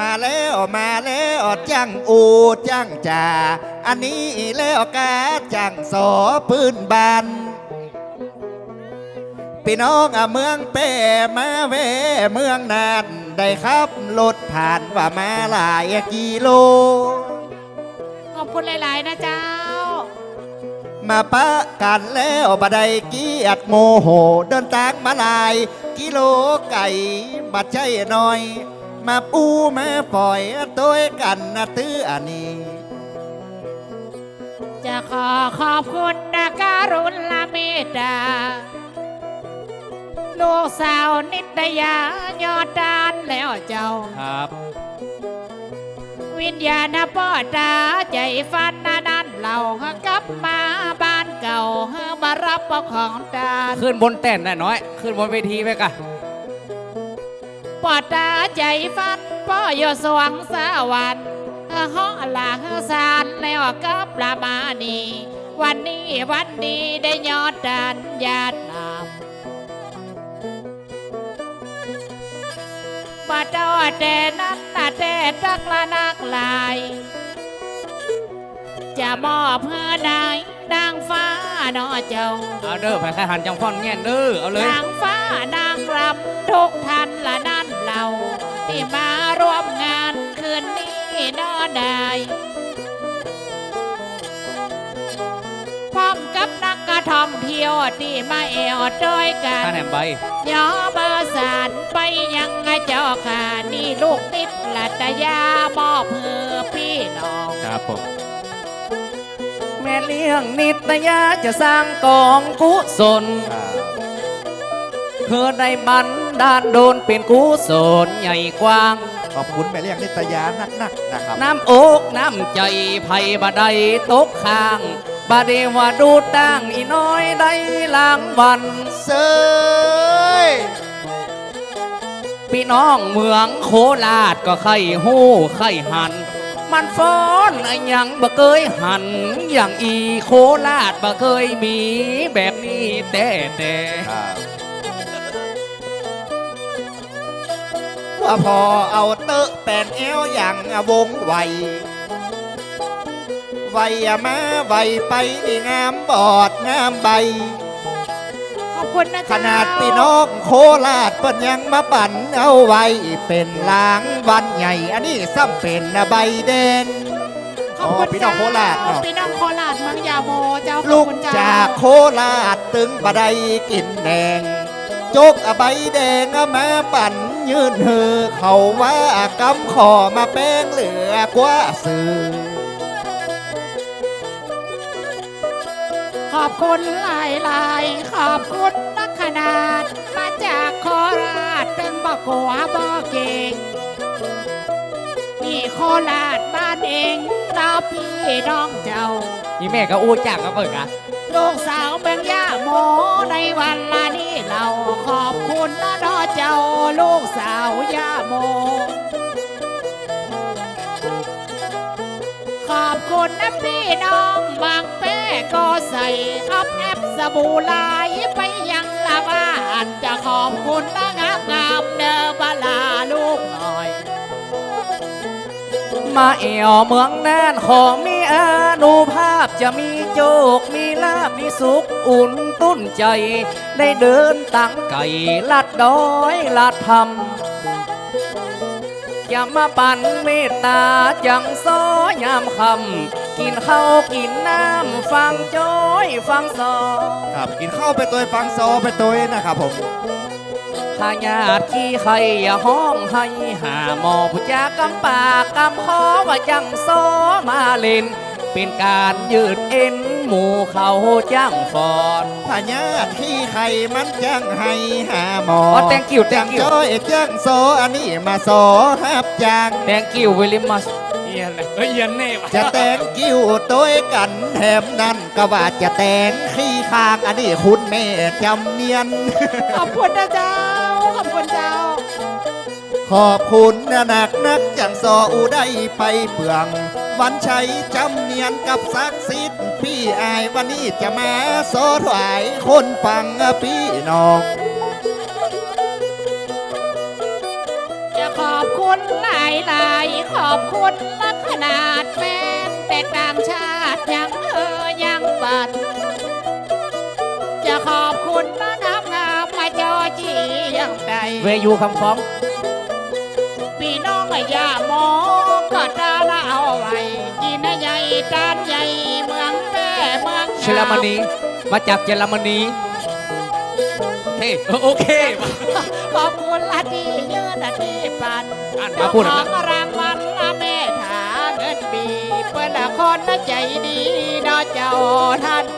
มาแล้วมาแล้วจังอูจังจ่าอันนี้แล้วกาจังสอพื้นบานพี่น้องอะเมืองเป้มาเวเมืองนานได้ครับรถผ่านว่ามาหลายกิโล ขอบคุณหลาย ๆ นะเจ้า มาปะกันแล้วบไดเกียดโมโห เดินทางมาหลาย กิโลไก่บัดใจน้อย มาปูมาปล่อยตัวกันนะตื้ออันนี้ จะขอขอบคุณนะการุณละเมตตาลูกสาวนิตยายอดดานแล้วเจ้า ครับ วิญญาณป้อตาใจฟันนานั้นเรากลับมาบ้านเก่ามารับปของดานขึ้นบนเต้นน่ะน้อย ขึ้นบนเวทีไปกะป้ อตาใจฟันป้ออยู่สวงสวรรค์ห้องหลาสารแล้วก็ประมาณีวันนี้วันดีได้ยอดดานญาตินามปาดอแต่นั้นน่ะแต่ตักละนักลาย จะมอบเพื่อนายนางฟ้าน้อเจ้า เอาเด้อไปค่หันจังฟ้อนแง่นเด้อเอาเลย นางฟ้านางรำทุกท่านละนั่นเรา ที่มาร่วมงานคืนนี้นอได้พร้อมกับนักกระท่องเที่ยวที่มาแอวด้วยกันข้าแหนมใบยอเบอร์สารไปยังไงเจ้าค่ะนี่ลูกติดลัตยามอบเพื่อพี่น้องครับผมแม่เลี้ยงนิตยาจะสร้างกองกุศลเพื่อได้บัน ดาลโดนเป็นกุศลใหญ่กว้าง ขอบคุณแม่เลี้ยงนิตยานักๆนะครับ น้ำอกน้ำใจไผ่บาไดตกข้างบาเดว่าดูตั้งอีน้อยได้ลางวัน เซยพี่น้องเมืองโคราชก็ไข่หู้ไข่หัน มันฟ้อนอะหยังบ่เคยหัน อย่างอีโคราชบ่เคยมีแบบนี้แต่แต่ว่า พอเอาเตอะแปนเอวอย่างวงไวไวอะมาไวไปนี่งามบอดงามใบ ขอบคุณนะขเจ้านาดพี่น้องโคราชเพิ่นยังมาปั่นเอาไว้เป็นลางวันใหญ่ อันนี้ซ้ำเป็นใบแดงขอบคุณพี่น้องโคราชเนาะพี่น้องโคราชเมืองยาโมเจ้าขอบลูกคุณเจ้จากโคราชตึงบะไดกินแดง จกอะใบแดงอะมาปั่น ยืนเฮอเขาว่ากำขอมาแป้งเหลือกว่าซื้อขอบคุณหลายหลายขอบคุณนักขนาด มาจากโคราชตึงบอกกัวบอกเก่งนี่โคราชบ้านเองเราพี่น้องเจ้านี่แม่ก็อู้จักก็เปิดอะ ลูกสาวเมืองย่าโมในวันลานี้เราขอบคุณนะน้อเจ้าลูกสาวย่าโม ขอบคุณนะพี่น้องบางเป้ก็ใส่อัพแอปสบู่ลายไปยังละบ้านจะขอบคุณนะงามงามเนอบลาลูกหน่อย มาเอวเมืองน่านขอมีอานุภาพจะมีโจกมีลาบมีสุขอุ่นตุ้นใจ ได้เดินตั้งไก่ลัดดอยลัดทำอย่ามาปั่นเมตตาจังซอยามคำกินข้าวกินน้ำฟังจอยฟังซอครับกินข้าวไปตัวฟังซอไปตัวนะครับผม พาญาติขี้ใครอย่าห้องให้หาหมอผู้จากำปากกำคอว่าจังซอมาเล่น เป็นการยืดเอ็นหมู่เขาจ้างฟอนพญาติที่ใครมันจ้างให้หาหมออ๋อ thank you จ้าง thank you จ้อยจ้างโซอันนี้มาโซฮับจ้าง Thank you very much เอียนเลยเฮ้ยเอียนเน่วะจะแต่งกิ้วตัวกันแถมนั้นก็ว่าจะแต่งขี้คางอันนี้คุณแม่จำเนียน ขอบคุณนะเจ้าขอบคุณ เจ้า ขอบคุณนะนักนักจังซออูได้ไปเปลือง วันชัยจำเนียนกับศักดิ์สิทธิ์พี่อายวันนี้จะมาโซถวายคนฟังพี่น้อง จะขอบคุคุณหลายหลายๆขอบคุณลักขนาดแฟนแต่ต่างชาติยังเออยังบันจะขอบคุณนะ ใดเวยูคำฟ้อง พี่น้องอย่ามอก็ดาละเอาไว้กินใหญ่จานใหญ่เมืองแม่เมืองเชลามนีมาจากเยอรมนีเฮ้โอเค ขอบคุณละที่ยืนละที่ปันอ่านมาพูดหน่อยขนะองรางวัลละแม่ถาเงินปีเปิ้นละคนนะใจดีเนอเจ้าท่านเจ้า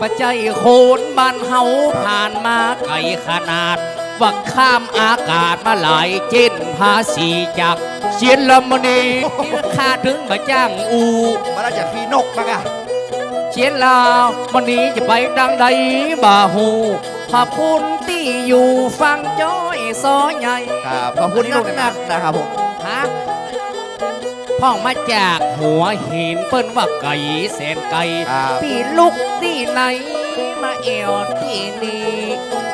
ปัจจัยโคนบ้านเฮาผ่านมาไกลขนาดว่าข้ามอากาศมาหลายเจนภาษีจากเชียนลมนีค่าถึงมาจ้างอู มาได้จากพี่นกมากะเชียนลาววันนี้จะไปดังใดบ่าหูขอบคุณที่อยู่ฟังจ้อยซอใหญ่ครับขอบคุณนักๆนะครับผมฮะ พ่องมาจากหัวหินเปิ้นว่าไก่แสนไก่ครับที่ลุกที่ไหน มาเอวที่นี่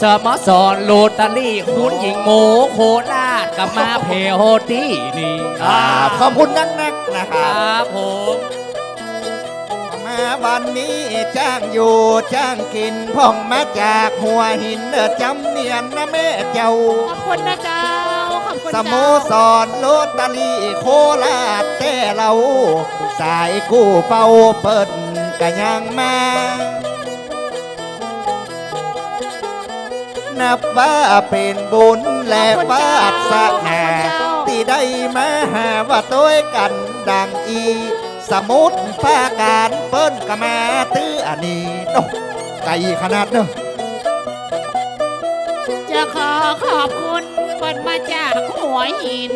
สมสอนโลตารี่คุณหญิงโมโคราชกับมาเพโฮที่นี่ครับขอบคุณนักๆนะคครัรับ บผมมา วันนี้จ้างอยู่จ้างกินพ่องมาจากหัวหินเด้อจำเนียนนะแม่เจ้า ขอบคุณนะเจ้าขอบคุณสเจ้าโมสรโลตตาลีโคราชแต่เรา สายกู้เป่าเปิดกะยังมา นับว่าเป็นบุญและวาสนาที่ได้มาหาว่าต้วยกันดังอี สมุดภาการเปิ้นกะมาตื้ออันนี้โอ้ไกลขนาดเนอะจะขอขอบคุณเปิ้นมาจากหัวหิน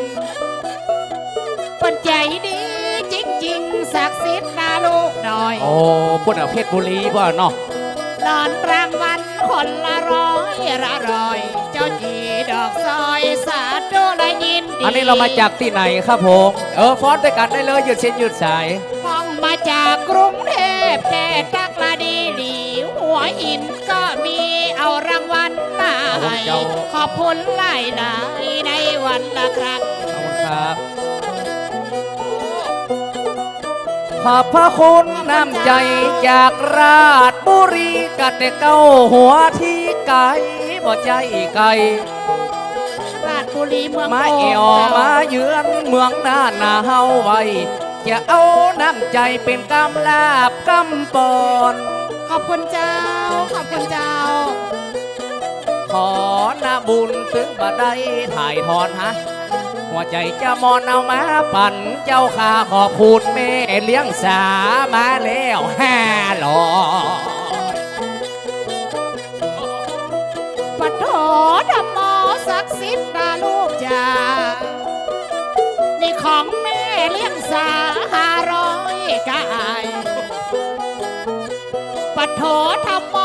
เปิ้นใจดีจริงๆศักดิ์สิทธิ์นาลูกหน่อยโอ้ปุ่นเอาเพชรบุรีบ่เนาะหลอนรางวัลคนละร้อยละร้อย เจ้าจีดอกซอยสาธุและยินดี อันนี้เรามาจากที่ไหนครับผมเออฟ้อนด้วยกันได้เลยหยุดเส้นหยุดสายฟ้องมาจากกรุงเทพแต่ตักละดีดีหัวหินก็มีเอารางวัลมาให้เจ้าขอบคุณหลายหลายๆในวันละครั้งขอบคุณครับขอบพระคุณน้ำใจจากราชบุรีกัดแต่เก้าหัวที่ไกลบ่ใจไกลราช บุรีเมืองมาโอ่เองวมาเยือนเมืองหน้าหนาเฮาไว้จะเอาน้ำใจเป็นกำลาบกำปอนขอบคุณเจ้า ขอบคุณเจ้า ขอหน้าบุญถึงบ่ได้ถ่ายทอนฮะ หัวใจจะมอนเอามาปั่นเจ้าข้าขอบคุณแม่เลี้ยงสามาแล้วห้าหลอปะโถธรรมโมศักดิ์สิทธิ์นะ ลูกจ้านี่ของแม่เลี้ยงสาห้าร้อยกายปะโถธรรมโม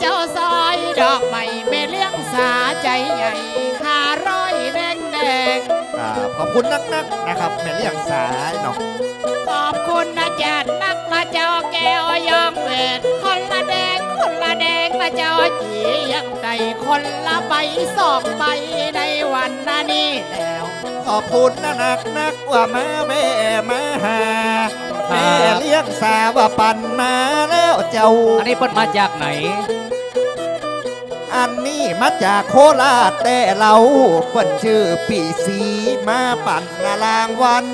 เจ้าซอยดอกไม้แม่เลี้ยงสาใจใหญ่ห้าร้อยแดงแดงครับขอบคุณนักๆนะครับแม่เลี้ยงสายเนาะขอบคุณนะจัดนักมาเจ้าแก้วยองเวทคนละแดงคนละ แดงมาเจ้าจียังใดคนละใบสองใบในวันนี้แล้ว ขอบคุณนะนักนักๆว่ามาแม่มาหาแม่เลี้ยงสาว่าปั่นมาแล้วเจ้า อันนี้เพิ่นมาจากไหน อันนี้มาจากโคราชแต่เราเปิ้นชื่อปีสีมาปั่นนารางวัน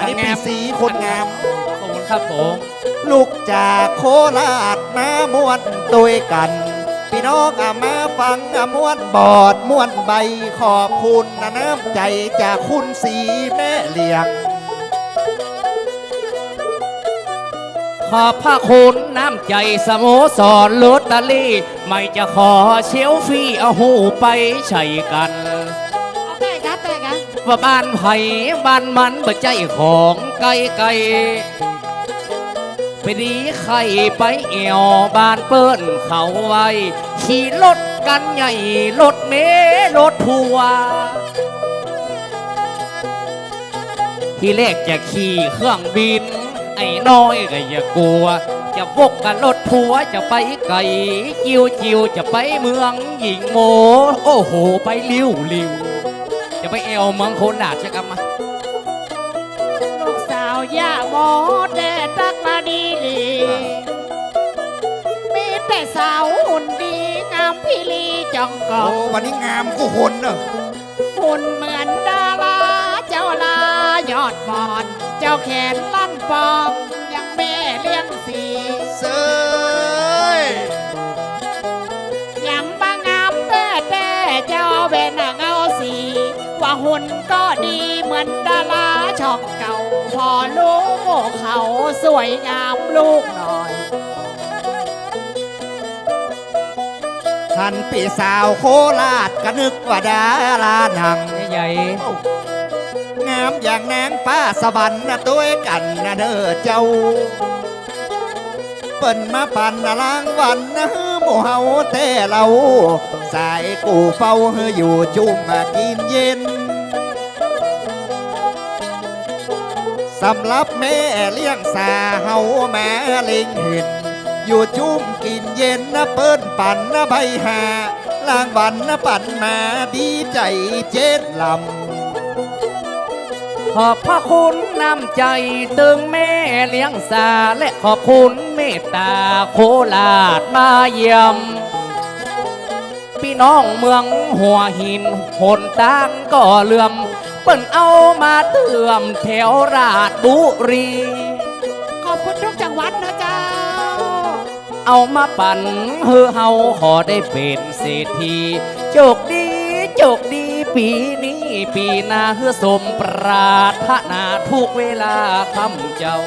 อันนี้ปีสีคนงามขอบ คุณครับผมลูกจากโคราชมามวนตัวยกัน พี่น้องอามาฟังอาม้วนบอดม้วนใบขอบคุณนะน้ำใจจากคุณสีแม่เลี้ยง ขอบพระคุณน้ำใจสโมสรโลตเตอรี่ ไม่จะขอเชลฟี่เอาหูไปใช้กันเอาแต่กันแต่กันว่าบ้านไผ่บ้านมันบ่ใจของไก่ไก่ ไปดีใครไปเอวบ้านเปิ้นเขาไว้ ขี่รถกันใหญ่รถเมล์รถทัวที่แรกจะขี่เครื่องบิน ไอ้น้อยก็อย่ากลัว จะวกกันรถทัวจะไปไก่จิวจิวจะไปเมืองหญิงโม โอ้โห ไปลิ้วลิ้วจะไปเอวเมืองโคนาดใช่กันมาลูกสาวย่าโมแดตั มีแต่สาวหุ่นดีงามพี่ลีจองกอโอ้งวันนี้งามกูคนเนอะหุ่นเหมือนดาราเจ้าลายอดบอนเจ้าแขนลั่นปองยังแม่เลี้ยงสี เซยยังบางงามแต่แต่เจ้าเบนหนังเอาสี ว่าหุ่นก็ดีเหมือนดาราช่องเก่า พอลูกเขาสวยงามลูกหน่อยท่านปีสาวโคราชก็นึกว่าดาราหนังใหญ่งามอย่างนางฟ้าสวรรค์นะตัวกันนะเด้อเจ้า เปิ้นมาปั่นนะล้างวันนะฮือหมู่เฮาแต่เรา สายกูเฝ้าฮืออยู่จุ่มมากินเย็นสำหรับแม่เลี้ยงสาเฮาแม่เล็งเห็น อยู่จุ่มกินเย็นนะเปิ้นปั่นนะใบหาล้างวันนะปั่นมาดีใจเจ็ดลำ ขอบพระคุณน้ำใจตึงแม่เลี้ยงสา และขอบคุณเมตตาโคราชมาเยี่ยมพี่น้องเมืองหัวหินหนตั้งก็เลื่อมเปิ้นเอามาเตื่อมแถวราชบุรี ขอบคุณทุกจังหวัดนะจ้า เอามาปั่นเฮือเฮาขอได้เป็นเศรษฐีโชคดีโชคดีปีนี้ปีหน้าเฮือสมปรารถนาทุกเวลาคำเจ้า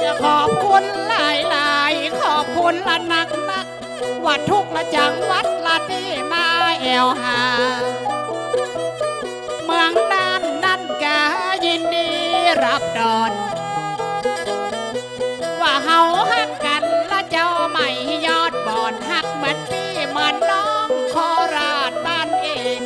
จะขอบคุณหลายหลายขอบคุณละนักนักวัดทุกละจังวัดละที่มาแอวหา เมืองน่านนั่นกายินดีรับดอน ไม่ยอดบอนฮักเหมือนพี่เหมือนน้องโคราชบ้านเอง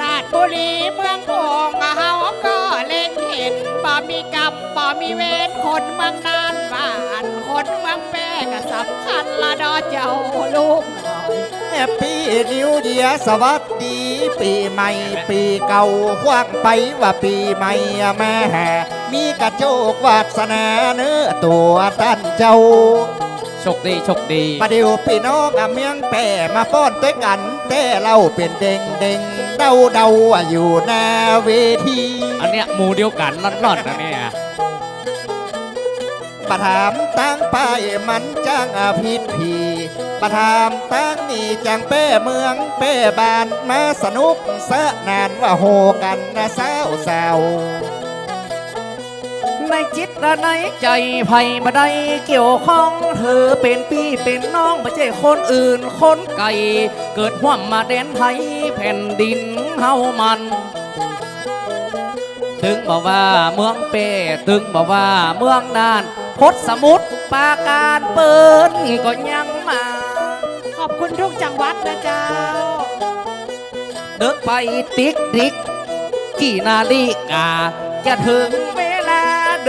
ราชบุรีเมืองโอ่งเฮาก็เล็งเห็นบ่มีกรรมบ่มีเวรคนเมืองนานบ้านคนเมืองแป้ก็สำคัญละดอเจ้าลูกหน่อยแฮปปี้นิวเดียสวัสดี ปีใหม่ ปีเก่าคว้างไปว่าปีใหม่แม่ มีกระโจกวาสนาเนื้อตัวตันเจ้าโชคดีโชคดีประเดี๋ยวพี่น้องอะเมียงแปรมาป้อนด้วยกัน แต่เราเป็นเด้งเด้งเดาเดาอะอยู่หน้าเวทีอันเนี้ยหมูเดียวกันร่อนๆนะเนี่ย ประถามตั้งป้ายมันจ้างอาพิษพีประถามตั้งนี่จังแป้เมืองแป้บานมาสนุกสะนานว่าโหกันนะสาวสาว ในจิตและในใจไผ่มาได้เกี่ยวข้อง เธอเป็นพี่เป็นน้องไม่ใช่คนอื่นคนไก่เกิดห่วมมาแดนไทยแผ่นดินเฮามันถึงบอกว่าเมืองเป้ถึงบอกว่าเมืองนานพดสมุทรปราการเปิ้นก็ยังมา ขอบคุณทุกจังหวัดนะเจ้า เดิกไปติ๊กติ๊กกี่นาฬิกาจะถึงเวลาเ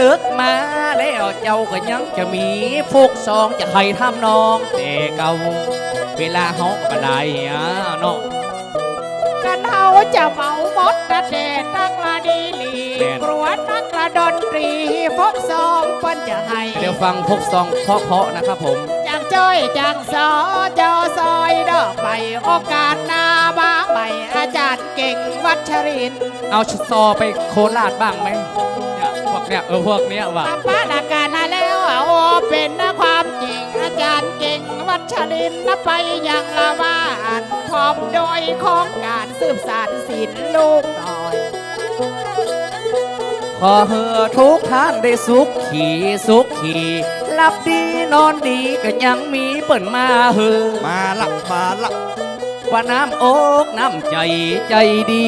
ดิกมาแล้วเจ้าก็ยังจะมีฟุกซองจะใครทำน้องแต่เก่าเวลาเฮาก็ได้อะเนาะกันเฮาจะเมาหมดนะเดชนักละดีหลีแม่นกลัวนักละดนตรีฟกซองเปิ้นจะให้เดี๋ยวฟังฟุกซองเพราะๆนะครับผมจังจ้อยจังสอเจ้าซอยดอกไปโอกาสหน้าบ้าใหม่อาจารย์เก่งวัชรินทร์เอาชุดซอไปโคราชบ้างไหม เนี่ยพวกเนี้ยเออพวกเนี้ยว่ะทำพระนาการนะแล้วโอเป็นนะความจริงอาจารย์เก่งวัชรินทร์นะไปยังละบ้านพร้อมโดยของการสืบสานศิลป์ลูกหน่อย ขอเฮอทุกท่านได้สุขขี่สุขขี่หลับดีนอนดีก็ยังมีเปิ่นมาเฮอมาละมาละว่าน้ำอกน้ำใจใจดี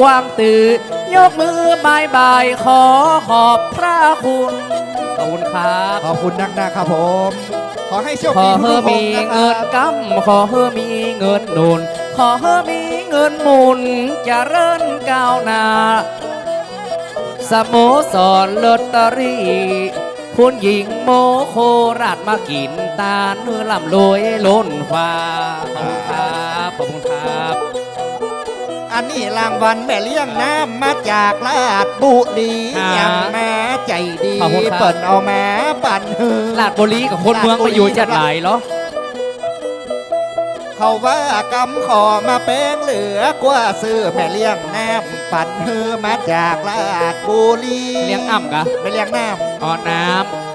ความตื่น ยกมือบายบายขอขอบพระคุณขอบคุณครับ ขอบคุณนักนะครับผม ขอให้โชคขอดีเฮทุอกๆคมีนนะคเงิรันบกำขอเฮอมีเงินหนุน ขอเฮอมีเงินหมุนเจะเริญก้าวหน้า สโมสรลอตเตอรี่ คุณหญิงโมโคราชมากินตาเนื้อลำรวยล้นฟ้าขอบคุณครับ ขอบคุณครับ อันนี้รางวัลแม่เลี้ยงน้ำมาจากลาดบุรีครับยังมาใจดีขอบคุณครับ เปิดเอามาปั่นฮือ ลาดบุรีกับคนเมืองมาอยู่จัดหลายเหรอ เขาว่ากำขอมาแป้งเหลือกว่าซื้อแม่เลี้ยงน้ำปั่นฮือมาจากลาดบุรี เลี้ยงอ่ำกะ แม่เลี้ยงน้ำ อ๋อน้ำ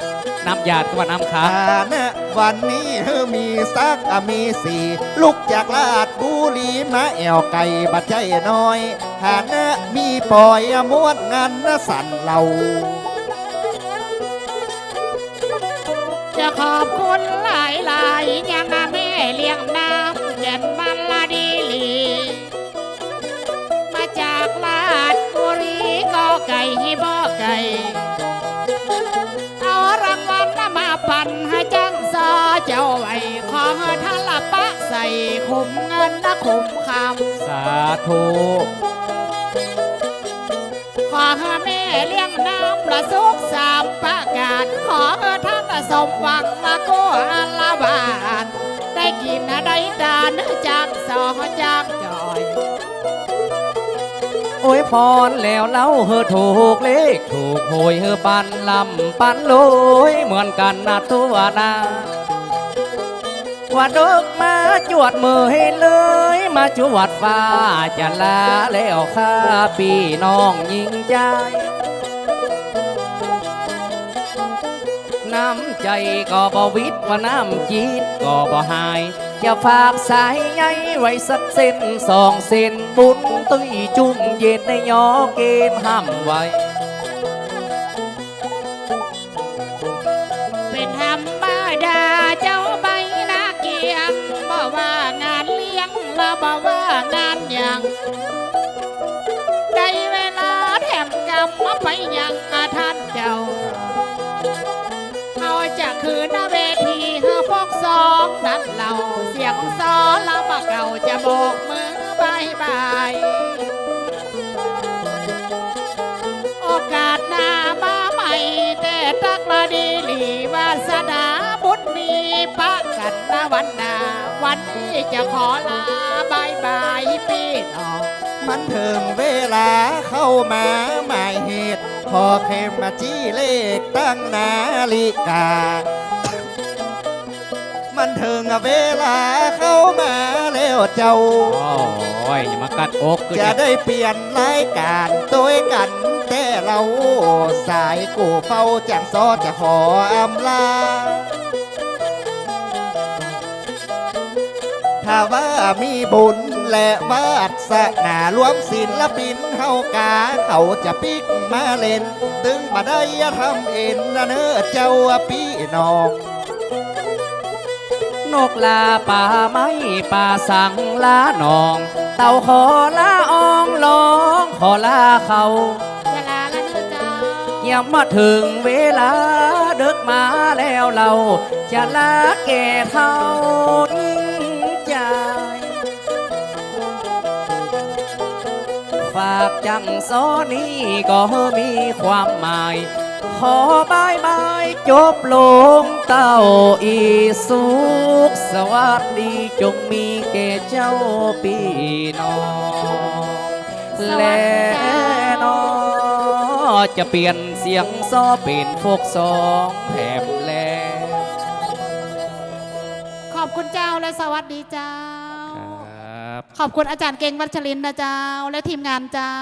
น้ำหยาดกับว่าน้ำค้าอานะวันนี้เฮอมีสักอะมีสี่ลูกจากลาดบุรีมาแอวไก่บัดใจน้อยหานะมีปล่อยม้วนงานนะสั่นเหล่าจะขอบคุณหลายหลายๆยังแม่เลี้ยงน้ำเย็นบั เจ้าไว้ขอให้ท่านละปะใส่คุมเงินนะคุมคำสาธุขอให้แม่เลี้ยงน้ำประสุขสามประการขอให้ท่านสมหวังมาโกอาลาบานได้กินได้ดานจากสอจากจอยโอ้ยพรแล้วเล่าเฮอถูกเลขถูกหวยเฮอปันลำปันลอยเหมือนกันนะตัวนา ว่าดกมาจวดมือให้เลย มาจวดฟ้าจะลาแล้วข้าพี่น้องยิงใจน้ำใจก็บวิดว่าน้ำจีดก็บ่หายจะฝากสายใยไว้สักเส้นสองเส้นบุญตุ้ยจุ่มเย็นในยอเกมห้ามไว้ บอกว่างานยังได้เวลาแถมกรรมมาไปยังอาท่านเจ้า เอาจากคืนหน้าเวทีเฮอฟอกสองนั่นเราเสียงซอแล้วมาเก่าจะโบกมือบายบายโอกาสหน้ามาใหม่แต่ตักมาดีหลีวาสนาบุญมีปะกันนะวันหนาวันนี้จะขอลา บายบายพี่น้องมันถึงเวลาเข้ามาหมายเหตุ พอเข็มมาจี้เลขตั้งนาฬิกา มันถึงเวลาเข้ามาแล้วเจ้า โอ้ยอย่ามากัดอกกูจะเนี่ยได้เปลี่ยนรายการตัวกัน แต่เราสายกูเฝ้าจังซอจะขออำลา ถ้าว่ามีบุญ และวาสนารวมศิลปินเฮากาเขาจะปิกมาเล่น ตึงมาได้ทำเอ็นนะเนอเจ้าพี่น้องนกลาป่าไม้ป่าสังลาหนอง เต่าขอลาอองลองขอลาเขาจะลาแล้วเนื้อเจ้าอย่ามาถึงเวลาเดึกมาแล้วเราจะลาแก่เท่า ฝากจังโซนี้ก็มีความหมาย ขอบายบายจบลงเต้าอีสุขสวัสดีจงมีแก่เจ้าพี่น้องและจ้านอจะเปลี่ยนเสียงซอเป็นพวกสองแถมแล้วขอบคุณเจ้าและสวัสดีเจ้า ขอบคุณอาจารย์เก่งวัชรินทร์นะเจ้า และทีมงานเจ้า